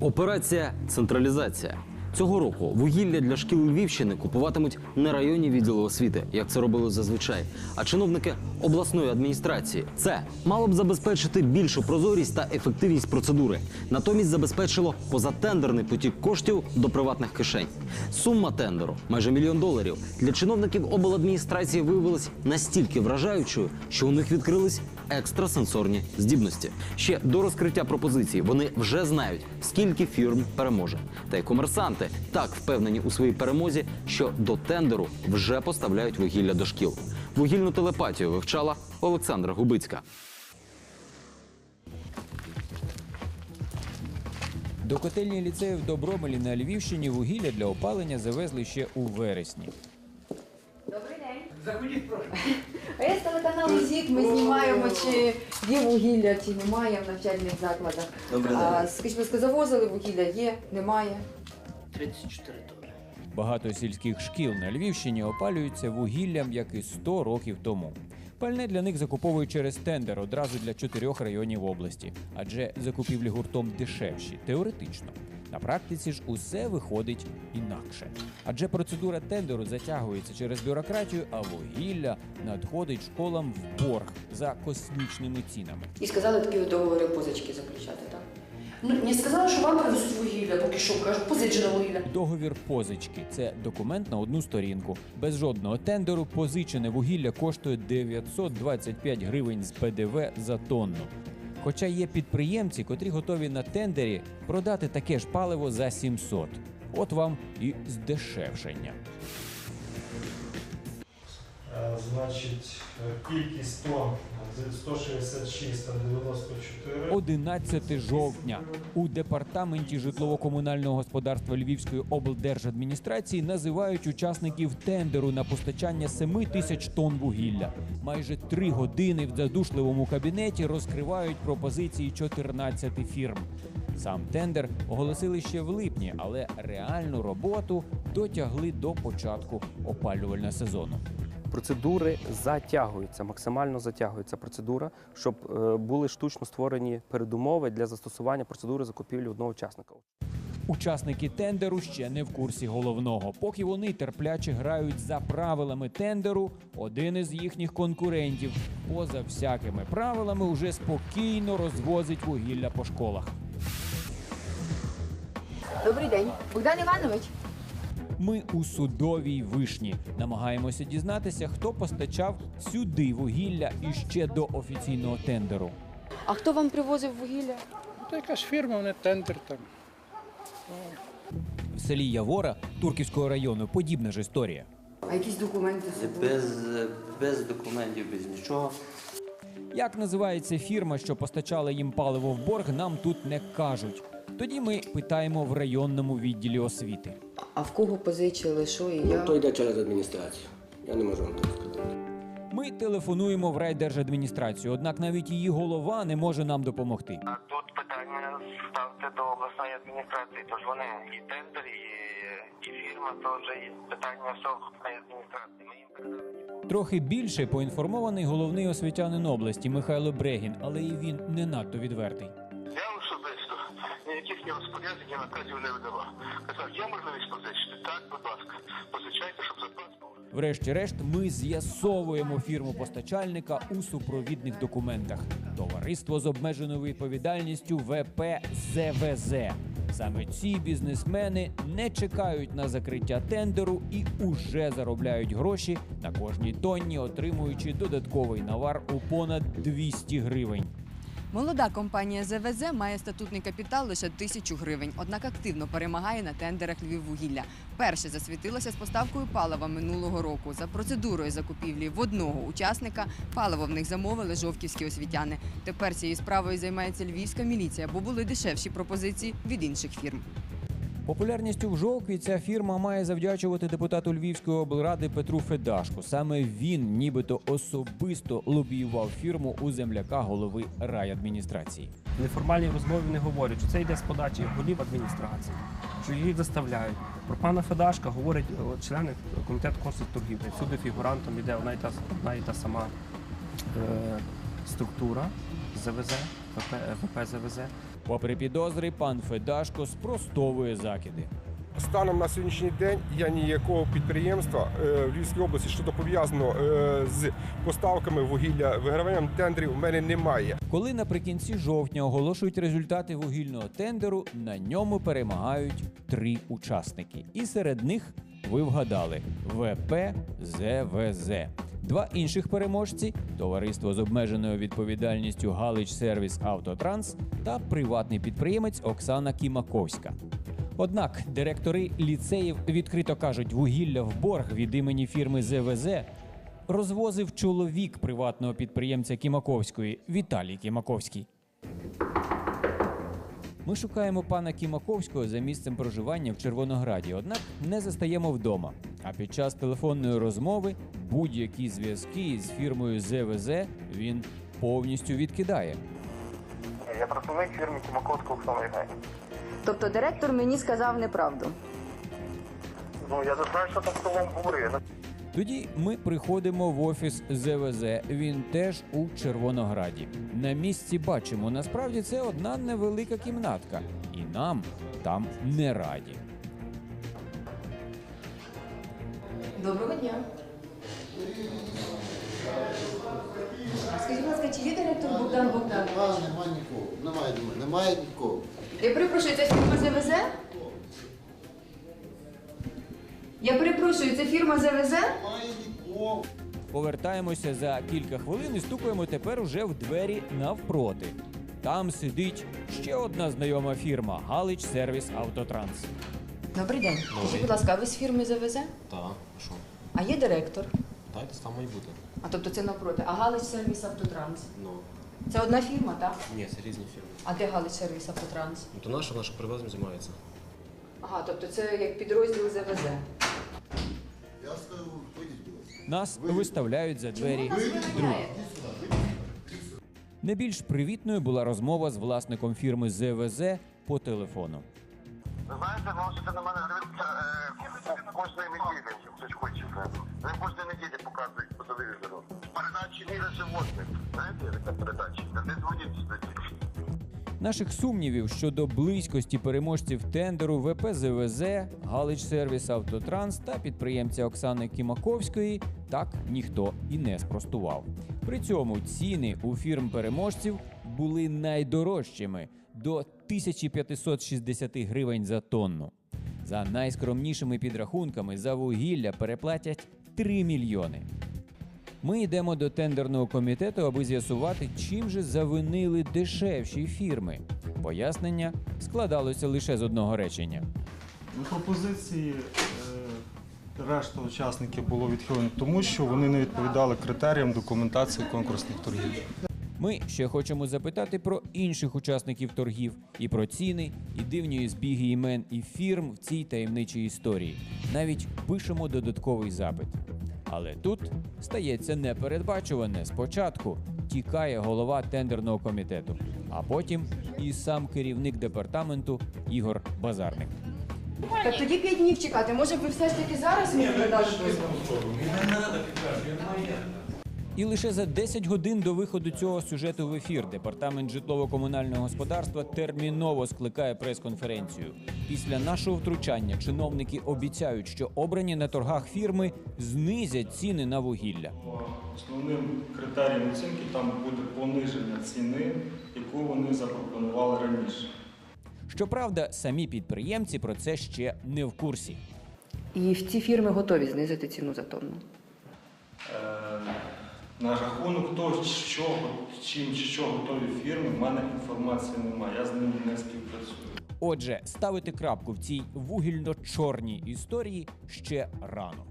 Операція централізація. Цього року вугілля для шкіл Львівщини купуватимуть не районні відділи освіти, як це робили зазвичай, а чиновники обласної адміністрації. Це мало б забезпечити більшу прозорість та ефективність процедури. Натомість забезпечило позатендерний потік коштів до приватних кишень. Сума тендеру майже мільйон доларів для чиновників обладміністрації виявилась настільки вражаючою, що у них відкрились екстрасенсорні здібності. Ще до розкриття пропозиції вони вже знають, скільки фірм переможе. Та й комерсанти так впевнені у своїй перемозі, що до тендеру вже поставляють вугілля до шкіл. Вугільну телепатію вивчала Олександра Губицька. До котельні ліцею в Добромелі на Львівщині вугілля для опалення завезли ще у вересні. А я з телеканалу ЗІК, ми знімаємо, чи є вугілля, чи немає в навчальних закладах. Добрий день. А, скажіть, будь ласка, завозили вугілля, є, немає. 34 тонни. Багато сільських шкіл на Львівщині опалюються вугіллям, як і 100 років тому. Пальне для них закуповують через тендер одразу для чотирьох районів області, адже закупівлі гуртом дешевші, теоретично. На практиці ж усе виходить інакше. Адже процедура тендеру затягується через бюрократію, а вугілля надходить школам в борг за космічними цінами. І сказали такі договори позички заключати, так? Ну, не сказали, що вам привезуть вугілля, поки що кажуть, позичене вугілля. Договір позички це документ на одну сторінку. Без жодного тендеру позичене вугілля коштує 925 гривень з ПДВ за тонну. Хоча є підприємці, котрі готові на тендері продати таке ж паливо за 700. От вам і здешевшення. Е, Значить, е, кількість тонн 166 та 94. 11 жовтня у департаменті житлово-комунального господарства Львівської облдержадміністрації називають учасників тендеру на постачання 7 тисяч тонн вугілля. Майже три години в задушливому кабінеті розкривають пропозиції 14 фірм. Сам тендер оголосили ще в липні, але реальну роботу дотягли до початку опалювального сезону. Процедури затягуються, максимально затягується процедура, щоб е, були штучно створені передумови для застосування процедури закупівлі одного учасника. Учасники тендеру ще не в курсі головного. Поки вони терпляче грають за правилами тендеру, один із їхніх конкурентів поза всякими правилами уже спокійно розвозить вугілля по школах. Добрий день. Богдан Іванович. Ми у судовій вишні намагаємося дізнатися, хто постачав сюди вугілля іще до офіційного тендеру. А хто вам привозив вугілля? Та якась фірма, вони тендер там. В селі Явора Турківського району подібна ж історія. А якісь документи з собою? Без, без документів, без нічого. Як називається фірма, що постачала їм паливо в борг, нам тут не кажуть. Тоді ми питаємо в районному відділі освіти. А в кого позичили, що і Ну, як? то йде через адміністрацію. Я не можу вам так сказати. Ми телефонуємо в райдержадміністрацію, однак навіть її голова не може нам допомогти. А тут питання ставте до обласної адміністрації, тож вони і тендер, і, і фірма, то вже і питання все в обласній адміністрації. Ми їм передали. Трохи більше поінформований головний освітянин області Михайло Брегін, але і він не надто відвертий. Я ні наказів не видавав. Казав, є можливість позичити? Так, будь ласка, позичайте, щоб запас був. Врешті-решт, ми з'ясовуємо фірму постачальника у супровідних документах. Товариство з обмеженою відповідальністю ВП ЗВЗ. Саме ці бізнесмени не чекають на закриття тендеру і уже заробляють гроші на кожній тонні, отримуючи додатковий навар у понад 200 гривень. Молода компанія ЗВЗ має статутний капітал лише тисячу гривень, однак активно перемагає на тендерах Львіввугілля. Перше засвітилося з поставкою палива минулого року. За процедурою закупівлі в одного учасника паливо в них замовили жовківські освітяни. Тепер цією справою займається львівська міліція, бо були дешевші пропозиції від інших фірм. Популярністю в Жовкві ця фірма має завдячувати депутату Львівської облради Петру Федашку. Саме він, нібито особисто лобіював фірму у земляка голови райадміністрації. В неформальній розмові не говорять, що це йде з подачі голів адміністрації, що їх заставляють. Про пана Федашка говорять е, члени комітету консульторгівлі. Всюди фігурантом йде одна і та, одна і та сама е, структура ЗВЗ, ВП, ВП ЗВЗ. Попри підозри, пан Федашко спростовує закиди. Станом на сьогоднішній день я ніякого підприємства е, в Львівській області, що пов'язано е, з поставками вугілля, виграванням тендерів, в мене немає. Коли наприкінці жовтня оголошують результати вугільного тендеру, на ньому перемагають три учасники. І серед них ви вгадали ВП ЗВЗ. Два інших переможці товариство з обмеженою відповідальністю Галич Сервіс Автотранс та приватний підприємець Оксана Кімаковська. Однак директори ліцеїв відкрито кажуть, вугілля в борг від імені фірми ЗВЗ розвозив чоловік приватного підприємця Кімаковської Віталій Кімаковський. Ми шукаємо пана Кімаковського за місцем проживання в Червонограді, однак не застаємо вдома. А під час телефонної розмови будь-які зв'язки з фірмою ЗВЗ він повністю відкидає. Я працівник фірми Тимаковського Оксана. Тобто директор мені сказав неправду. Ну, я не знаю, що там хто вам говорив. Тоді ми приходимо в офіс ЗВЗ. Він теж у Червонограді. На місці бачимо, насправді це одна невелика кімнатка, і нам там не раді. Доброго дня. Скажіть, будь ласка, чи є директор Богдан Богданович? Немає нікого. Немає, немає, немає нікого. Я перепрошую, це фірма ЗВЗ? Я перепрошую, це фірма ЗВЗ? Немає нікого. Повертаємося за кілька хвилин і стукаємо тепер уже в двері навпроти. Там сидить ще одна знайома фірма Галич Сервіс Автотранс. Добрий день. Скажіть, будь ласка, а ви з фірми ЗВЗ? Так, що? А є директор? Так, це там має бути. А тобто це навпроти. А Галич Сервіс Автотранс? Ну, Це одна фірма, так? ні, це різні фірми. А де Галич Сервіс Автотранс? Ну, то наша, наша привозом займається. Ага, тобто це як підрозділ ЗВЗ. Я скажу, вийдіть, будь ласка. Нас виставляють за двері друг. Не більш привітною була розмова з власником фірми ЗВЗ по телефону. Знаєте, можете на мене дивитися е, кожної неділі, це ж хоче. Ви кожної неділі показують по телевізору. Передачі «Міра животних». Знаєте, така передача? Та не дзвоніть сюди. Наших сумнівів щодо близькості переможців тендеру ВП ЗВЗ, Галич Сервіс Автотранс та підприємця Оксани Кімаковської так ніхто і не спростував. При цьому ціни у фірм переможців були найдорожчими до 1560 гривень за тонну. За найскромнішими підрахунками за вугілля переплатять 3 мільйони. Ми йдемо до тендерного комітету, аби з'ясувати, чим же завинили дешевші фірми. Пояснення складалося лише з одного речення. Пропозиції е, решта учасників було відхилено, тому що вони не відповідали критеріям документації конкурсних торгів. Ми ще хочемо запитати про інших учасників торгів і про ціни, і дивні збіги імен і фірм в цій таємничій історії. Навіть пишемо додатковий запит. Але тут стається непередбачуване. Спочатку тікає голова тендерного комітету, а потім і сам керівник департаменту Ігор Базарник. Так тоді п'ять днів чекати. Може ви все ж таки зараз мені передали дозвіл? І лише за 10 годин до виходу цього сюжету в ефір департамент житлово-комунального господарства терміново скликає прес-конференцію. Після нашого втручання чиновники обіцяють, що обрані на торгах фірми знизять ціни на вугілля. Основним критерієм оцінки там буде пониження ціни, яку вони запропонували раніше. Щоправда, самі підприємці про це ще не в курсі. І ці фірми готові знизити ціну за тонну. Е, На рахунок того, що, чим що готові фірми, в мене інформації немає, я з ними не співпрацюю. Отже, ставити крапку в цій вугільно-чорній історії ще рано.